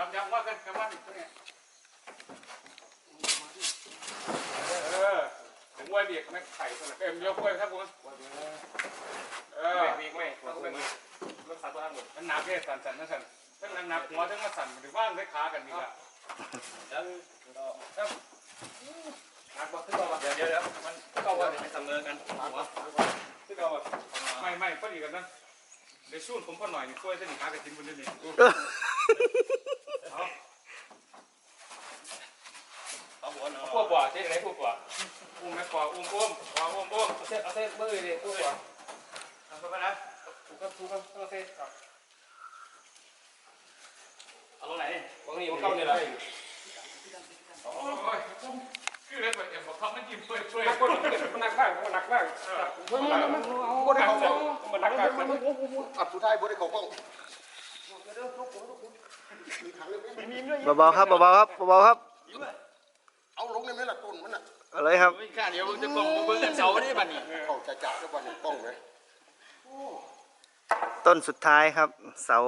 ว่ากันกันว่าอีกตัวเนี่ยเออถึงว่าเบียกไม่ไข่ตัวละเอ็มยกไว้ครับผมเออวีกไม่ตัวมันมันสั่นตัวทั้งหมดมันหนักแค่สั่นสั่นนั่นสั่นทั้งหนักหัวทั้งมาสั่นหรือว่างได้ขากันนี่ละแล้วหนักบ่ขึ้นบ่เดี๋ยวเดี๋ยวเดี๋ยวมันเข้าว่าเสมอกันหัวที่เราแบบไม่ไม่พอดีกันนะเดี๋ยวชูนผมพอหน่อยนี่ช่วยเส้นขากับจิ้มบนนี่เอา เอาหัวเนาะ พวกบ่เจ๊ไหนพวกบ่อุ้มแม่ปออุ้มอุ้มปออุ้มอุ้มเอาเส้นเอาเส้นมือดิตัวหัวเอาเข้าไปนะถูกครับถูกครับเอาเส้นเอาลงไหนวางนี่วางเข้านี่แหละโอ้ยคือเลยเอ็มบอกเขามันยิ้มช่วยช่วยนักบ้างมันนักบ้างมันนักบ้างมันมันมันมันนักบ้างมันนักบ้างมันอัดสุดท้ายบ่ได้เข้ากล้องมีถังเลยไหมเบาๆครับเบาๆครับเบาๆครับ เอาลงได้ไหมล่ะต้นมันน่ะเอะไรครับไม่กล้าเดี๋ยวจะกล่องเบิ้งกันเสาได้บัดนี้เข้าจะจ่าแล้ววันนี้กล้องไหมต้นสุดท้ายครับ เสา